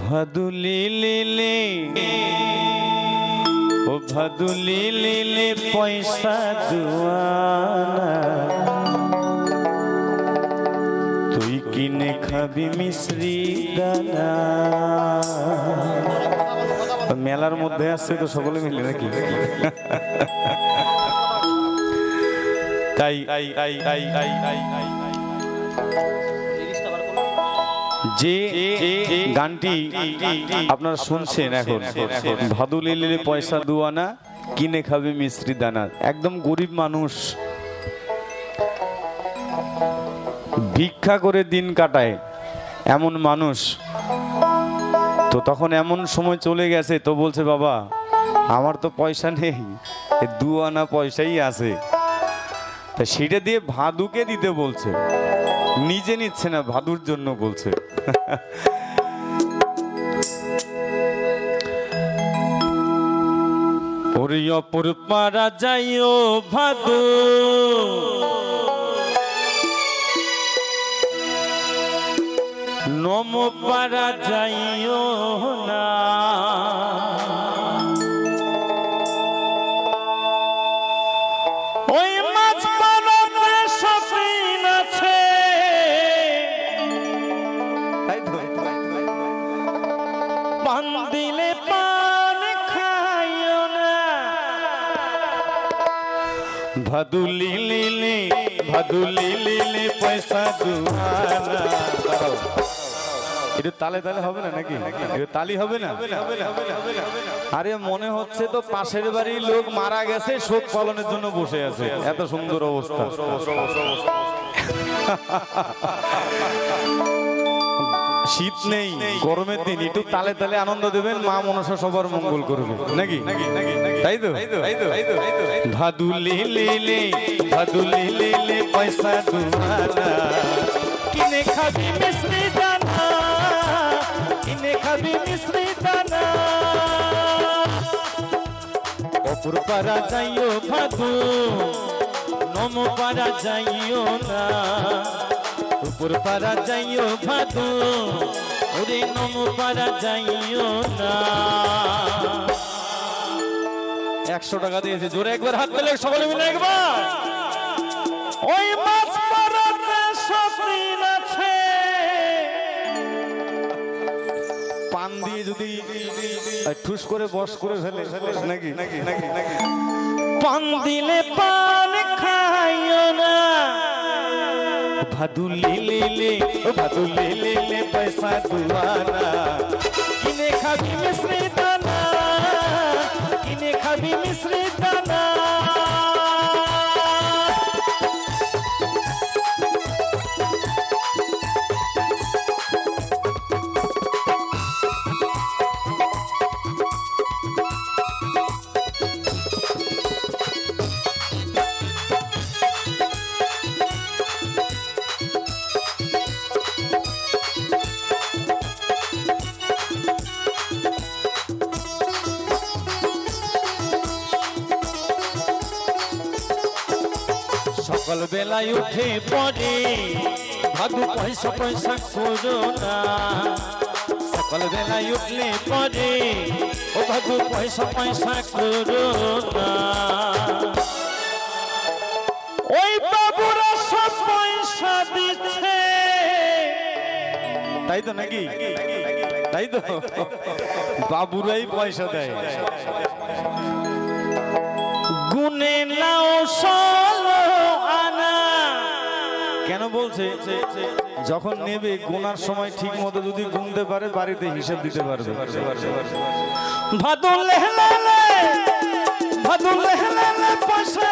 ভাদুলি লিলে ও ভাদুলি লিলে পয়সা দুয়ানা তুই কিনে খাবি মিশ্রি দানা মেলার মধ্যে আসছে তো সকলে মিলে নাকি তাই আই আই আই আই আই আই যে গানটি আপনারা শুনছেন এখন ভাদুলি লিলে পয়সা দুয়ানা, কিনে খাবে মিশ্রি দানা। একদম গরিব মানুষ। ভিক্ষা করে দিন কাটায় এমন মানুষ। তো তখন এমন সময় চলে গেছে, তো বলছে, বাবা, আমার তো পয়সা নেই দু আনা পয়সাই আছে। তা সেটা দিয়ে ভাদুকে দিতে বলছে। নিজে নিচ্ছে না, ভাদুর জন্য বলছে। ওরে অপর পারা যাইও ভাদু নম পারা যাইও না। ভাদুলি লিলে ভাদুলি লিলে পয়সা দুয়ানা এটা তালে তালে হবে না নাকি? এটা তালি হবে না? আরে মনে হচ্ছে তো পাশের বাড়ির লোক মারা গেছে, শোক পালনের জন্য বসে আছে। এত সুন্দর অবস্থা। শীত নেই, গরমের দিন, একটু তালে তালে আনন্দ দেবেন, মা মনসা সবার মঙ্গল করবে। নাকি? তাই তো? পারা যাইও ভাদু নম পারা যাইও না। উপর পারা যাইও ভাদু, ওরে নম পারা যাইও না। একশো টাকা দিয়েছে, জোরে একবার হাত পেলে সকলে মিলে একবার। ওই মাছ পাড়াতে সতীন আছে। পান দিয়ে যদি ঠুস করে বস করে ফেলে নাকি নাকি নাকি নাকি? পান দিলে পান খাইও না। ভাদুলি লিলে ও ভাদুলি লিলে পয়সা দুয়ানা কিনে খাবি মিশ্রি দানা কিনে খাবি মিশ্রি দানা সকাল বেলায় উঠে পড়ে। ভাদু পয়সা পয়সা করো না। সকাল বেলায় উঠলে পড়ে। ও ভাদু পয়সা পয়সা করো না। ওই বাবুরা সব পয়সা দিচ্ছে। তাই তো নাকি? তাই তো? বাবুরাই পয়সা দেয়। বলছে যখন নেবে, গোনার সময় ঠিক মতো যদি গুনতে পারে, বাড়িতে হিসেব দিতে পারবে। ভাদুল হেলালে ভাদুল হেলালে পয়সা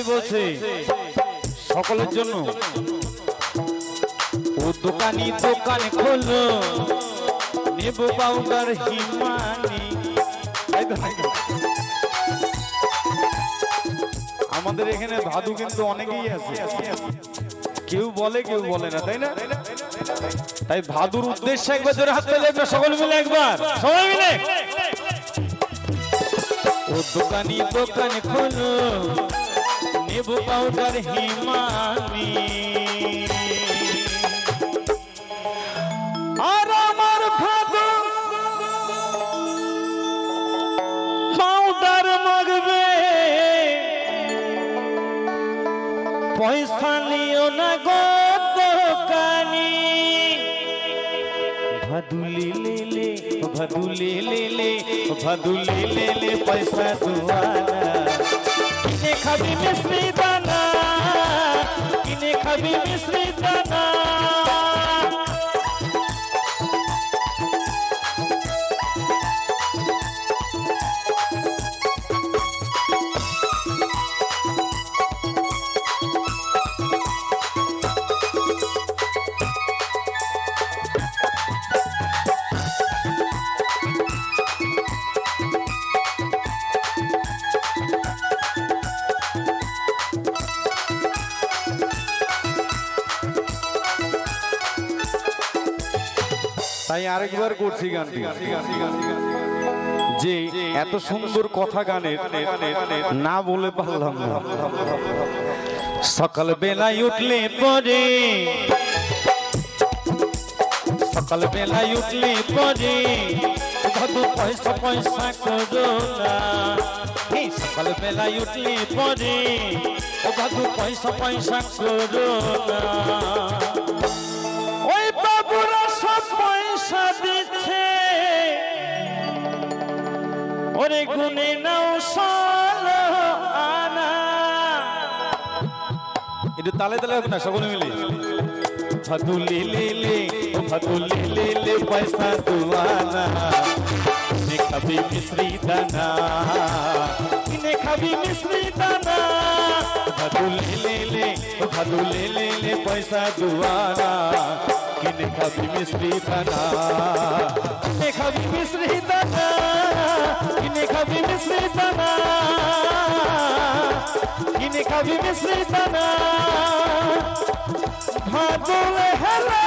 তাই বলছে। সকলের জন্য। ও দোকানি দোকান খোলো। নেব পাউডার হিমানি? আমাদের এখানে ভাদু কিন্তু অনেকেই আছে। কেউ বলে কেউ বলে না, তাই না? তাই ভাদুর উদ্দেশ্যে একবার জোরে হাত পেলে সকল মিলে একবার। সবাই মিলে। ও দোকানি দোকান খোলো। নেব পাউডার হিমানি। আর আমার ভাদু পাউডার মাগবে। পয়সা নিও না গো দোকানি। ভাদুলি লে লে ভাদুলি লে লে ভাদুলি লে লে পয়সা দুয়ানা খাবি মিশ্রি দানা কিনে খাবি মিশ্রি দানা তাই আরেকবার করছি গানটি। যে এত সুন্দর কথা গানের, না বলে পারলাম সকাল বেলায় উঠলে পরে, সকাল বেলায় উঠলে পরে পয়সা পয়সা করো না। সকাল বেলায় উঠলে পরে, কত পয়সা পয়সা করো না। পয়সা দিচ্ছে। ওরে গুনে নাও আনা। এটা তালে তালে হবে না সকলে মিলে। ভাদুলি লে লে ও ভাদুলি লে লে পয়সা দুয়ানা। কিনে খাবি মিশ্রি দানা। কিনে খাবি মিশ্রি দানা। ভাদুলি লে লে ও ভাদুলি লে লে পয়সা দুয়ানা। কিনে খাবি মিশ্রি দানা কিনে খাবি মিশ্রি দানা কিনে খাবি মিশ্রি দানা কিনে খাবি মিশ্রি দানা ভাদুলে হেলে